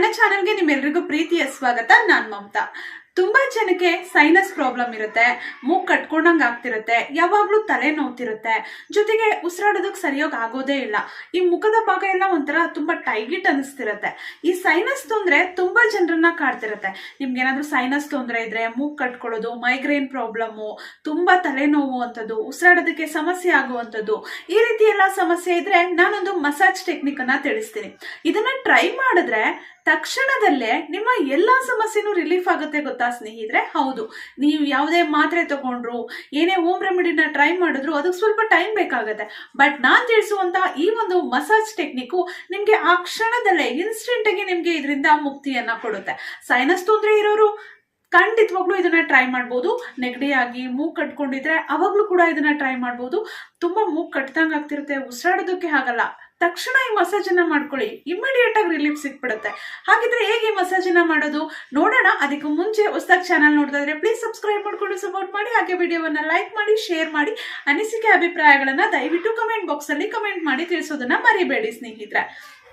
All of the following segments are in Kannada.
ನನ್ನ ಚಾನೆಲ್ಗೆ ನಿಮ್ಮೆಲ್ರಿಗೂ ಪ್ರೀತಿಯ ಸ್ವಾಗತ. ನಾನ್ ಮಮತಾ. ತುಂಬಾ ಜನಕ್ಕೆ ಸೈನಸ್ ಪ್ರಾಬ್ಲಮ್ ಇರುತ್ತೆ, ಮೂಗ್ ಕಟ್ಕೊಂಡಂಗೆ ಆಗ್ತಿರುತ್ತೆ, ಯಾವಾಗ್ಲೂ ತಲೆ ನೋವ್ತಿರುತ್ತೆ. ಜೊತೆಗೆ ಉಸಿರಾಡೋದಕ್ಕೆ ಸರಿಯಾಗಿ ಆಗೋದೇ ಇಲ್ಲ. ಈ ಮುಖದ ಭಾಗ ಎಲ್ಲ ಒಂಥರ ತುಂಬಾ ಟೈಗಿಟ್ ಅನಿಸ್ತಿರುತ್ತೆ ಈ ಸೈನಸ್ ತೊಂದ್ರೆ ತುಂಬಾ ಜನರನ್ನ ಕಾಡ್ತಿರುತ್ತೆ. ನಿಮ್ಗೆ ಏನಾದ್ರೂ ಸೈನಸ್ ತೊಂದ್ರೆ ಇದ್ರೆ ಮೂಗ್ ಕಟ್ಕೊಳ್ಳೋದು ಮೈಗ್ರೇನ್ ಪ್ರಾಬ್ಲಮ್ಮು ತುಂಬಾ ತಲೆನೋವು ಅಂತದ್ದು ಉಸಿರಾಡೋದಕ್ಕೆ ಸಮಸ್ಯೆ ಆಗುವಂಥದ್ದು, ಈ ರೀತಿ ಎಲ್ಲ ಸಮಸ್ಯೆ ಇದ್ರೆ ನಾನೊಂದು ಮಸಾಜ್ ಟೆಕ್ನಿಕ್ ಅನ್ನ ತಿಳಿಸ್ತೀನಿ. ಇದನ್ನ ಟ್ರೈ ಮಾಡಿದ್ರೆ ತಕ್ಷಣದಲ್ಲೇ ನಿಮ್ಮ ಎಲ್ಲಾ ಸಮಸ್ಯೆನೂ ರಿಲೀಫ್ ಆಗುತ್ತೆ ಗೊತ್ತಾ? ಸ್ನೇಹಿತರೆ, ಹೌದು. ನೀವು ಯಾವುದೇ ಮಾತ್ರೆ ತಗೊಂಡ್ರು, ಏನೇ ಹೋಮ್ ರೆಮಿಡಿನ ಟ್ರೈ ಮಾಡಿದ್ರು, ಅದಕ್ಕೆ ಸ್ವಲ್ಪ ಟೈಮ್ ಬೇಕಾಗುತ್ತೆ. ಬಟ್ ನಾನು ತಿಳಿಸುವಂತಹ ಈ ಒಂದು ಮಸಾಜ್ ಟೆಕ್ನಿಕ್ ನಿಮ್ಗೆ ಆ ಕ್ಷಣದಲ್ಲೇ ಇನ್ಸ್ಟೆಂಟ್ ಆಗಿ ನಿಮ್ಗೆ ಇದರಿಂದ ಮುಕ್ತಿಯನ್ನ ಕೊಡುತ್ತೆ. ಸೈನಸ್ ತೊಂದರೆ ಇರೋರು ಖಂಡಿತವಾಗ್ಲೂ ಇದನ್ನ ಟ್ರೈ ಮಾಡ್ಬೋದು. ನೆಗಡಿಯಾಗಿ ಮೂಗ್ ಕಟ್ಕೊಂಡಿದ್ರೆ ಅವಾಗ್ಲೂ ಕೂಡ ಇದನ್ನ ಟ್ರೈ ಮಾಡ್ಬೋದು. ತುಂಬಾ ಮೂಗ್ ಕಟ್ದಂಗ್ ಆಗ್ತಿರುತ್ತೆ, ಉಸಿರಾಡೋದಕ್ಕೆ ಆಗಲ್ಲ. ತಕ್ಷಣ ಈ ಮಸಾಜ್ ಅನ್ನ ಮಾಡ್ಕೊಳ್ಳಿ. ಇಮಿಡಿಯೇಟ್ ಆಗಿ ರಿಲೀಫ್ ಸಿಕ್ಬಿಡುತ್ತೆ. ಹಾಗಿದ್ರೆ ಹೇಗೆ ಈ ಮಸಾಜ್ ಅನ್ನ ಮಾಡೋದು? ನೋಡೋಣ. ಅದಕ್ಕೆ ಮುಂಚೆ ಹೊಸದಾಗಿ ಚಾನಲ್ ನೋಡ್ತಾ ಇದ್ರೆ ಪ್ಲೀಸ್ ಸಬ್ಸ್ಕ್ರೈಬ್ ಮಾಡ್ಕೊಂಡು ಸಪೋರ್ಟ್ ಮಾಡಿ. ಹಾಗೆ ವಿಡಿಯೋವನ್ನ ಲೈಕ್ ಮಾಡಿ ಶೇರ್ ಮಾಡಿ. ಅನಿಸಿಕೆ ಅಭಿಪ್ರಾಯಗಳನ್ನ ದಯವಿಟ್ಟು ಕಮೆಂಟ್ ಬಾಕ್ಸ್ ಅಲ್ಲಿ ಕಮೆಂಟ್ ಮಾಡಿ ತಿಳಿಸೋದನ್ನ ಮರಿಬೇಡಿ ಸ್ನೇಹಿತರೆ.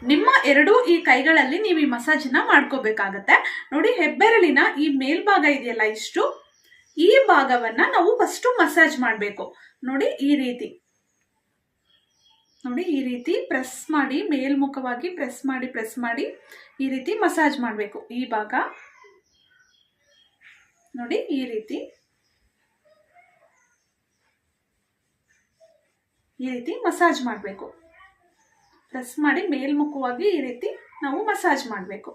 ನಿಮ್ಮ ಎರಡೂ ಈ ಕೈಗಳಲ್ಲಿ ನೀವು ಈ ಮಸಾಜನ್ನ ಮಾಡ್ಕೋಬೇಕಾಗತ್ತೆ. ನೋಡಿ, ಹೆಬ್ಬೆರಳಿನ ಈ ಮೇಲ್ಭಾಗ ಇದೆಯಲ್ಲ ಇಷ್ಟು? ಈ ಭಾಗವನ್ನ ನಾವು ಫಸ್ಟ್ ಮಸಾಜ್ ಮಾಡಬೇಕು. ನೋಡಿ, ಈ ರೀತಿ. ನೋಡಿ, ಈ ರೀತಿ ಪ್ರೆಸ್ ಮಾಡಿ, ಮೇಲ್ಮುಖವಾಗಿ ಪ್ರೆಸ್ ಮಾಡಿ ಪ್ರೆಸ್ ಮಾಡಿ ಈ ರೀತಿ ಮಸಾಜ್ ಮಾಡಬೇಕು. ಈ ಭಾಗ. ನೋಡಿ, ಈ ರೀತಿ. ಈ ರೀತಿ ಮಸಾಜ್ ಮಾಡಬೇಕು. ಪ್ರೆಸ್ ಮಾಡಿ, ಮೇಲ್ಮುಖವಾಗಿ ಈ ರೀತಿ ನಾವು ಮಸಾಜ್ ಮಾಡಬೇಕು.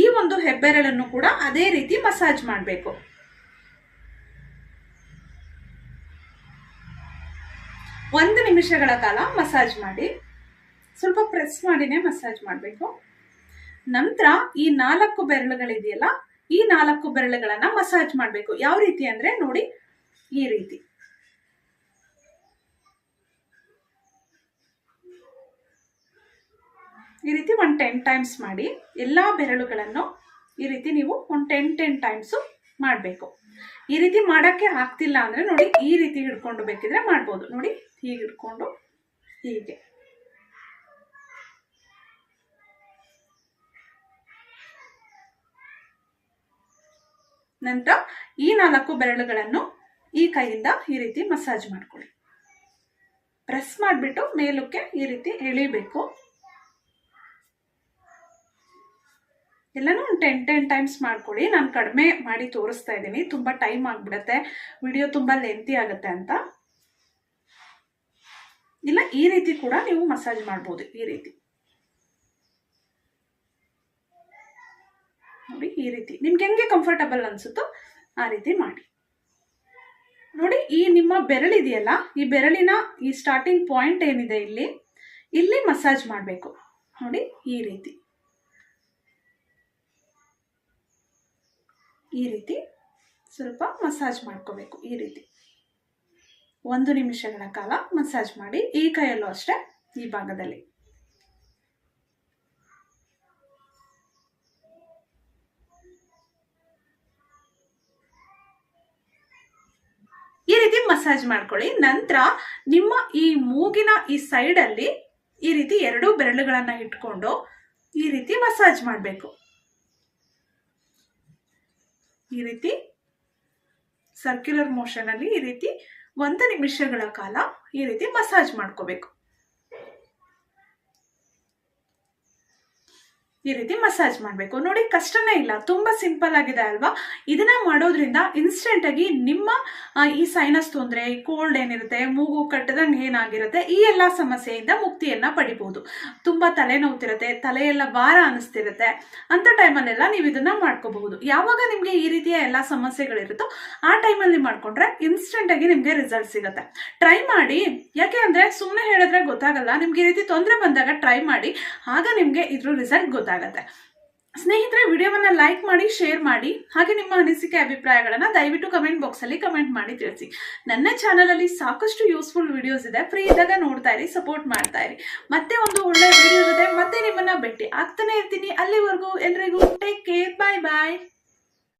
ಈ ಒಂದು ಹೆಬ್ಬೆರಳನ್ನು ಕೂಡ ಅದೇ ರೀತಿ ಮಸಾಜ್ ಮಾಡಬೇಕು. ಒಂದು ನಿಮಿಷಗಳ ಕಾಲ ಮಸಾಜ್ ಮಾಡಿ. ಸ್ವಲ್ಪ ಪ್ರೆಸ್ ಮಾಡಿನೇ ಮಸಾಜ್ ಮಾಡಬೇಕು. ನಂತರ ಈ ನಾಲ್ಕು ಬೆರಳುಗಳಿದೆಯಲ್ಲ, ಈ ನಾಲ್ಕು ಬೆರಳುಗಳನ್ನ ಮಸಾಜ್ ಮಾಡಬೇಕು. ಯಾವ ರೀತಿ ಅಂದ್ರೆ ನೋಡಿ, ಈ ರೀತಿ. ಈ ರೀತಿ ಒಂದು ಟೆನ್ ಟೈಮ್ಸ್ ಮಾಡಿ, ಎಲ್ಲ ಬೆರಳುಗಳನ್ನು ಈ ರೀತಿ ನೀವು ಒಂದು ಟೆನ್ ಟೆನ್ ಟೈಮ್ಸು ಮಾಡಬೇಕು. ಈ ರೀತಿ ಮಾಡೋಕ್ಕೆ ಆಗ್ತಿಲ್ಲ ಅಂದರೆ ನೋಡಿ ಈ ರೀತಿ ಹಿಡ್ಕೊಂಡು ಬೇಕಿದ್ರೆ ಮಾಡ್ಬೋದು. ನೋಡಿ ಹೀಗೆ ಹಿಡ್ಕೊಂಡು ಹೀಗೆ. ನಂತರ ಈ ನಾಲ್ಕು ಬೆರಳುಗಳನ್ನು ಈ ಕೈಯಿಂದ ಈ ರೀತಿ ಮಸಾಜ್ ಮಾಡ್ಕೊಳ್ಳಿ. ಪ್ರೆಸ್ ಮಾಡಿಬಿಟ್ಟು ಮೇಲಕ್ಕೆ ಈ ರೀತಿ ಎಳಿಬೇಕು. ಎಲ್ಲನೂ ಒಂದು ಟೆನ್ ಟೆನ್ ಟೈಮ್ಸ್ ಮಾಡ್ಕೊಳ್ಳಿ. ನಾನು ಕಡಿಮೆ ಮಾಡಿ ತೋರಿಸ್ತಾ ಇದ್ದೀನಿ. ತುಂಬ ಟೈಮ್ ಆಗಿಬಿಡುತ್ತೆ. ವಿಡಿಯೋ ತುಂಬ ಲೆಂತಿ ಆಗುತ್ತೆ ಅಂತ. ಇಲ್ಲ, ಈ ರೀತಿ ಕೂಡ ನೀವು ಮಸಾಜ್ ಮಾಡ್ಬೋದು. ಈ ರೀತಿ. ನೋಡಿ, ಈ ರೀತಿ. ನಿಮ್ಗೆ ಹೆಂಗೆ ಕಂಫರ್ಟಬಲ್ ಅನ್ಸುತ್ತೋ ಆ ರೀತಿ ಮಾಡಿ. ನೋಡಿ, ಈ ನಿಮ್ಮ ಬೆರಳಿದೆಯಲ್ಲ ಈ ಬೆರಳಿನ ಈ ಸ್ಟಾರ್ಟಿಂಗ್ ಪಾಯಿಂಟ್ ಏನಿದೆ ಇಲ್ಲಿ? ಇಲ್ಲಿ ಮಸಾಜ್ ಮಾಡಬೇಕು. ನೋಡಿ, ಈ ರೀತಿ. ಈ ರೀತಿ ಸ್ವಲ್ಪ ಮಸಾಜ್ ಮಾಡ್ಕೋಬೇಕು, ಈ ರೀತಿ. ಒಂದು ನಿಮಿಷಗಳ ಕಾಲ ಮಸಾಜ್ ಮಾಡಿ, ಈ ಕೈಯಲ್ಲೂ ಅಷ್ಟೇ ಈ ಭಾಗದಲ್ಲಿ. ಈ ರೀತಿ ಮಸಾಜ್ ಮಾಡ್ಕೊಳ್ಳಿ. ನಂತರ ನಿಮ್ಮ ಈ ಮೂಗಿನ ಈ ಸೈಡಲ್ಲಿ ಈ ರೀತಿ ಎರಡು ಬೆರಳುಗಳನ್ನು ಇಟ್ಕೊಂಡು ಈ ರೀತಿ ಮಸಾಜ್ ಮಾಡಬೇಕು. ಈ ರೀತಿ ಸರ್ಕ್ಯುಲರ್ ಮೋಷನಲ್ಲಿ ಈ ರೀತಿ ಒಂದು ನಿಮಿಷಗಳ ಕಾಲ ಈ ರೀತಿ ಮಸಾಜ್ ಮಾಡ್ಕೋಬೇಕು. ಈ ರೀತಿ ಮಸಾಜ್ ಮಾಡಬೇಕು. ನೋಡಿ, ಕಷ್ಟನೇ ಇಲ್ಲ. ತುಂಬಾ ಸಿಂಪಲ್ ಆಗಿದೆ ಅಲ್ವಾ? ಇದನ್ನ ಮಾಡೋದ್ರಿಂದ ಇನ್ಸ್ಟೆಂಟ್ ಆಗಿ ನಿಮ್ಮ ಈ ಸೈನಸ್ ತೊಂದರೆ ಕೋಲ್ಡ್ ಏನಿರುತ್ತೆ, ಮೂಗು ಕಟ್ಟದಂಗೆ ಏನಾಗಿರುತ್ತೆ, ಈ ಎಲ್ಲ ಸಮಸ್ಯೆಯಿಂದ ಮುಕ್ತಿಯನ್ನ ಪಡಿಬಹುದು ತುಂಬಾ ತಲೆನೋವ್ತಿರುತ್ತೆ, ತಲೆಯೆಲ್ಲ ಭಾರ ಅನಿಸ್ತಿರುತ್ತೆ. ಅಂತ ಟೈಮಲ್ಲೆಲ್ಲ ನೀವು ಇದನ್ನ ಮಾಡ್ಕೋಬಹುದು. ಯಾವಾಗ ನಿಮ್ಗೆ ಈ ರೀತಿಯ ಎಲ್ಲ ಸಮಸ್ಯೆಗಳಿರುತ್ತೋ, ಆ ಟೈಮಲ್ಲಿ ಮಾಡ್ಕೊಂಡ್ರೆ ಇನ್ಸ್ಟೆಂಟ್ ಆಗಿ ನಿಮ್ಗೆ ರಿಸಲ್ಟ್ ಸಿಗುತ್ತೆ. ಟ್ರೈ ಮಾಡಿ. ಯಾಕೆ ಅಂದ್ರೆ ಸುಮ್ಮನೆ ಹೇಳಿದ್ರೆ ಗೊತ್ತಾಗಲ್ಲ. ನಿಮ್ಗೆ ಈ ರೀತಿ ತೊಂದರೆ ಬಂದಾಗ ಟ್ರೈ ಮಾಡಿ. ಆಗ ನಿಮ್ಗೆ ಇದ್ರ ರಿಸಲ್ಟ್ ಗೊತ್ತಾಗುತ್ತೆ. ಸ್ನೇಹಿತರೆ, ವಿಡಿಯೋವನ್ನ ಲೈಕ್ ಮಾಡಿ ಶೇರ್ ಮಾಡಿ, ಹಾಗೆ ನಿಮ್ಮ ಅನಿಸಿಕೆ ಅಭಿಪ್ರಾಯಗಳನ್ನ ದಯವಿಟ್ಟು ಕಮೆಂಟ್ ಬಾಕ್ಸ್ ಅಲ್ಲಿ ಕಮೆಂಟ್ ಮಾಡಿ ತಿಳಿಸಿ. ನನ್ನ ಚಾನಲ್ ಅಲ್ಲಿ ಸಾಕಷ್ಟು ಯೂಸ್ಫುಲ್ ವಿಡಿಯೋಸ್ ಇದೆ. ಫ್ರೀ ಇದ್ದಾಗ ನೋಡ್ತಾ ಇರಿ ಸಪೋರ್ಟ್ ಮಾಡ್ತಾ ಇರಿ. ಮತ್ತೆ ಒಂದು ಒಳ್ಳೆ ವಿಡಿಯೋ ಇದೆ ಮತ್ತೆ ನಿಮ್ಮನ್ನ ಭೇಟಿ ಆಗ್ತಾನೆ ಇರ್ತೀನಿ. ಅಲ್ಲಿವರೆಗೂ ಎಲ್ರಿಗೂ ಟೇಕ್ ಕೇರ್ ಬಾಯ್ ಬಾಯ್